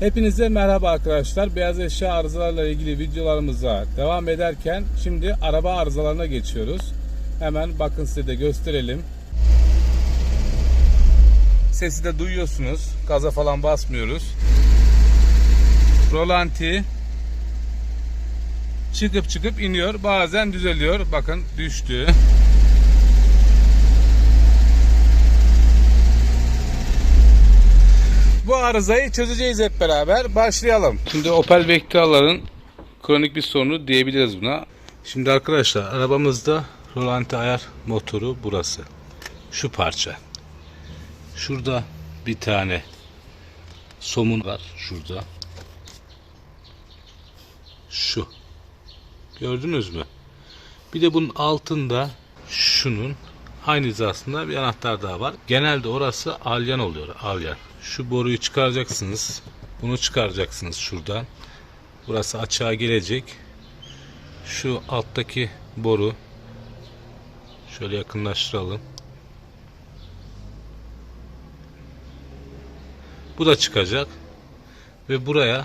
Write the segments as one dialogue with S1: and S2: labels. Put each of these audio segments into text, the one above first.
S1: Hepinize merhaba arkadaşlar. Beyaz eşya arızalarla ilgili videolarımıza devam ederken şimdi araba arızalarına geçiyoruz. Hemen bakın size de gösterelim. Sesi de duyuyorsunuz. Gaza falan basmıyoruz. Rolanti çıkıp çıkıp iniyor. Bazen düzeliyor. Bakın düştü. Arızayı çözeceğiz hep beraber. Başlayalım. Şimdi Opel Vectra'ların kronik bir sorunu diyebiliriz buna. Şimdi arkadaşlar arabamızda rolanti ayar motoru burası. Şu parça. Şurada bir tane somun var. Şurada. Şu. Gördünüz mü? Bir de bunun altında şunun aynı hizasında bir anahtar daha var. Genelde orası alyan oluyor. Alyan. Şu boruyu çıkaracaksınız. Bunu çıkaracaksınız şuradan. Burası açığa gelecek. Şu alttaki boru şöyle yakınlaştıralım. Bu da çıkacak. Ve buraya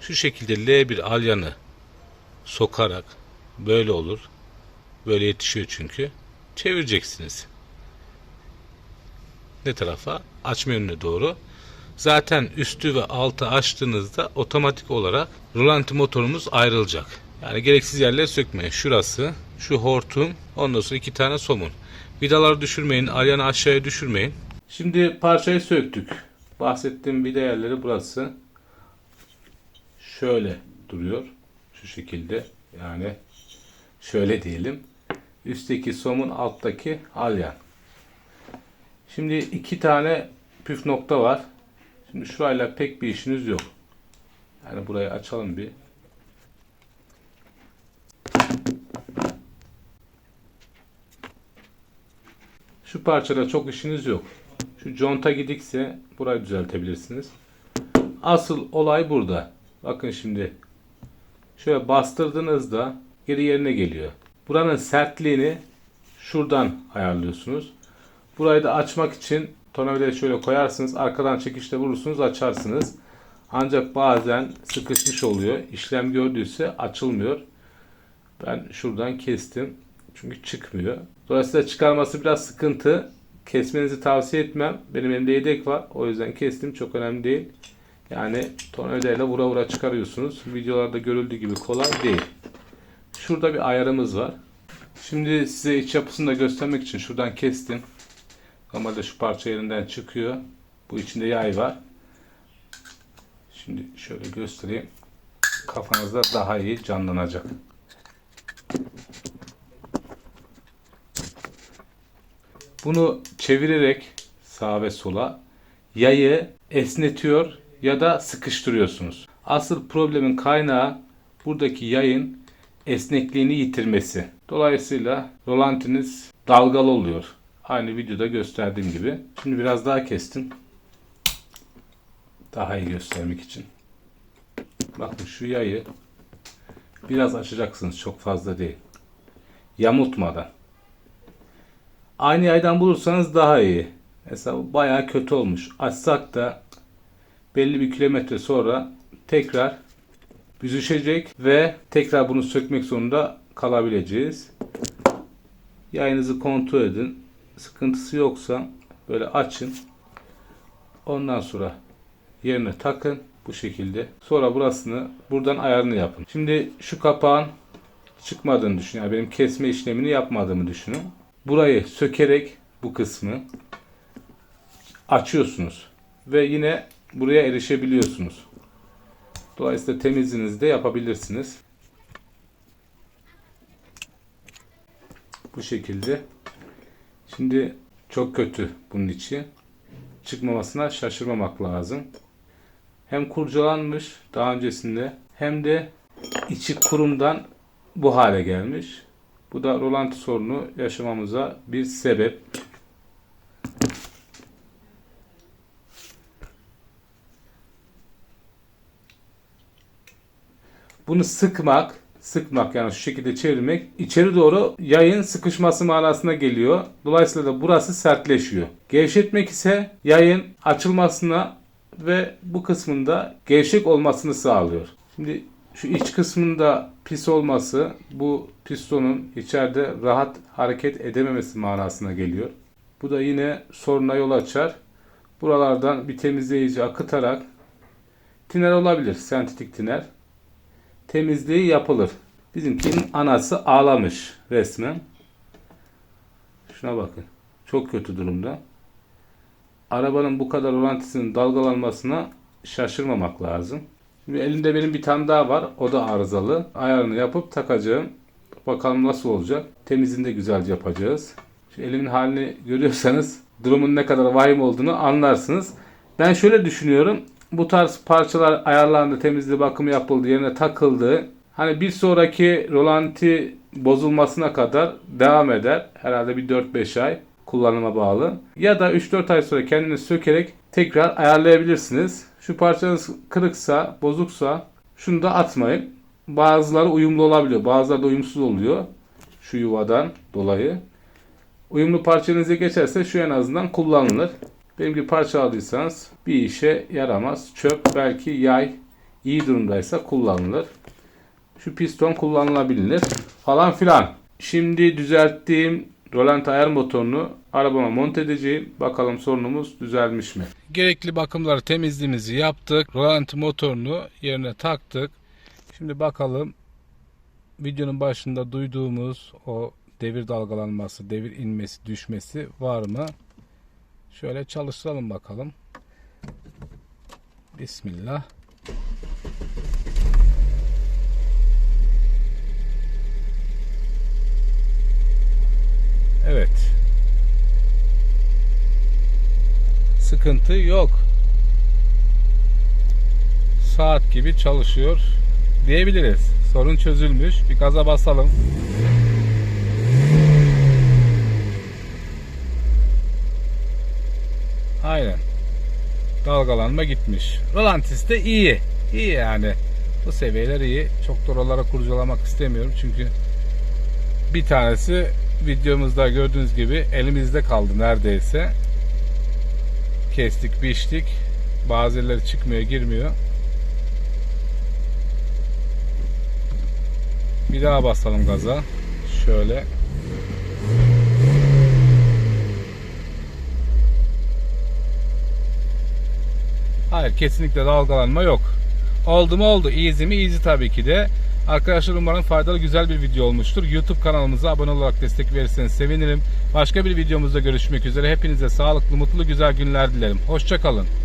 S1: şu şekilde L1 alyanı sokarak böyle olur. Böyle yetişiyor çünkü. Çevireceksiniz. Ne tarafa? Açma yönüne doğru. Zaten üstü ve altı açtığınızda otomatik olarak rolanti motorumuz ayrılacak. Yani gereksiz yerleri sökmeyin. Şurası, şu hortum, ondan sonra iki tane somun. Vidaları düşürmeyin, alyanı aşağıya düşürmeyin. Şimdi parçayı söktük. Bahsettiğim vida yerleri burası. Şöyle duruyor. Şu şekilde. Yani şöyle diyelim. Üstteki somun, alttaki alyan. Şimdi iki tane püf nokta var. Şimdi şurayla pek bir işiniz yok. Yani burayı açalım bir. Şu parçada çok işiniz yok. Şu conta gidikse burayı düzeltebilirsiniz. Asıl olay burada. Bakın şimdi. Şöyle bastırdığınızda geri yerine geliyor. Buranın sertliğini şuradan ayarlıyorsunuz. Burayı da açmak için tornavidayı şöyle koyarsınız. Arkadan çekişle vurursunuz açarsınız. Ancak bazen sıkışmış oluyor. İşlem gördüyse açılmıyor. Ben şuradan kestim. Çünkü çıkmıyor. Dolayısıyla çıkarması biraz sıkıntı. Kesmenizi tavsiye etmem. Benim elimde yedek var. O yüzden kestim. Çok önemli değil. Yani tornavidayla vura vura çıkarıyorsunuz. Videolarda görüldüğü gibi kolay değil. Şurada bir ayarımız var. Şimdi size iç yapısını da göstermek için şuradan kestim. Normalde şu parça yerinden çıkıyor. Bu içinde yay var. Şimdi şöyle göstereyim. Kafanızda daha iyi canlanacak. Bunu çevirerek sağa ve sola yayı esnetiyor ya da sıkıştırıyorsunuz. Asıl problemin kaynağı buradaki yayın esnekliğini yitirmesi. Dolayısıyla rolantiniz dalgalı oluyor. Aynı videoda gösterdiğim gibi. Şimdi biraz daha kestim. Daha iyi göstermek için. Bakın şu yayı biraz açacaksınız. Çok fazla değil. Yamultmadan. Aynı yaydan bulursanız daha iyi. Mesela bayağı kötü olmuş. Açsak da belli bir kilometre sonra tekrar büzüşecek ve tekrar bunu sökmek zorunda kalabileceğiz. Yayınızı kontrol edin. Sıkıntısı yoksa böyle açın. Ondan sonra yerine takın bu şekilde. Sonra burasını buradan ayarını yapın. Şimdi şu kapağın çıkmadığını düşünün. Yani benim kesme işlemini yapmadığımı düşünün. Burayı sökerek bu kısmı açıyorsunuz ve yine buraya erişebiliyorsunuz. Dolayısıyla temizliğinizi de yapabilirsiniz. Bu şekilde. Şimdi çok kötü bunun içi. Çıkmamasına şaşırmamak lazım. Hem kurcalanmış daha öncesinde hem de içi kurumdan bu hale gelmiş. Bu da rolanti sorunu yaşamamıza bir sebep. Bunu sıkmak sıkmak yani şu şekilde çevirmek içeri doğru yayın sıkışması manasına geliyor. Dolayısıyla da burası sertleşiyor. Gevşetmek ise yayın açılmasına ve bu kısmında gevşek olmasını sağlıyor. Şimdi şu iç kısmında pis olması bu pistonun içeride rahat hareket edememesi manasına geliyor. Bu da yine soruna yol açar. Buralardan bir temizleyici akıtarak tiner olabilir, sentetik tiner. Temizliği yapılır. Bizimkinin anası ağlamış resmen. Şuna bakın. Çok kötü durumda. Arabanın bu kadar rolantisinin dalgalanmasına şaşırmamak lazım. Şimdi elimde benim bir tane daha var. O da arızalı. Ayarını yapıp takacağım. Bakalım nasıl olacak. Temizliğini de güzelce yapacağız. Şu elimin halini görüyorsanız durumun ne kadar vahim olduğunu anlarsınız. Ben şöyle düşünüyorum. Bu tarz parçalar ayarlandı, temizliği bakımı yapıldı, yerine takıldı. Hani bir sonraki rolanti bozulmasına kadar devam eder. Herhalde bir 4-5 ay kullanıma bağlı. Ya da 3-4 ay sonra kendini sökerek tekrar ayarlayabilirsiniz. Şu parçanız kırıksa, bozuksa şunu da atmayın. Bazıları uyumlu olabiliyor. Bazıları da uyumsuz oluyor. Şu yuvadan dolayı. Uyumlu parçanıza geçerse şu en azından kullanılır. Benim gibi parça aldıysanız bir işe yaramaz. Çöp belki yay iyi durumdaysa kullanılır. Şu piston kullanılabilir falan filan. Şimdi düzelttiğim rolant ayar motorunu arabama monte edeceğim. Bakalım sorunumuz düzelmiş mi? Gerekli bakımları temizliğimizi yaptık. Rolanti motorunu yerine taktık. Şimdi bakalım videonun başında duyduğumuz o devir dalgalanması, devir inmesi, düşmesi var mı? Şöyle çalıştıralım bakalım. Bismillah. Evet. Sıkıntı yok. Saat gibi çalışıyor diyebiliriz. Sorun çözülmüş. Bir gaza basalım. Aynen. Dalgalanma gitmiş. Rolantis de iyi. İyi yani. Bu seviyeler iyi. Çok da oralara kurcalamak istemiyorum. Çünkü bir tanesi videomuzda gördüğünüz gibi elimizde kaldı neredeyse. Kestik, biçtik. Bazıları çıkmıyor, girmiyor. Bir daha basalım gaza. Şöyle. Hayır kesinlikle dalgalanma yok. Oldu mu oldu. Easy mi easy tabii ki de. Arkadaşlar umarım faydalı güzel bir video olmuştur. YouTube kanalımıza abone olarak destek verirseniz sevinirim. Başka bir videomuzda görüşmek üzere. Hepinize sağlıklı, mutlu, güzel günler dilerim. Hoşçakalın.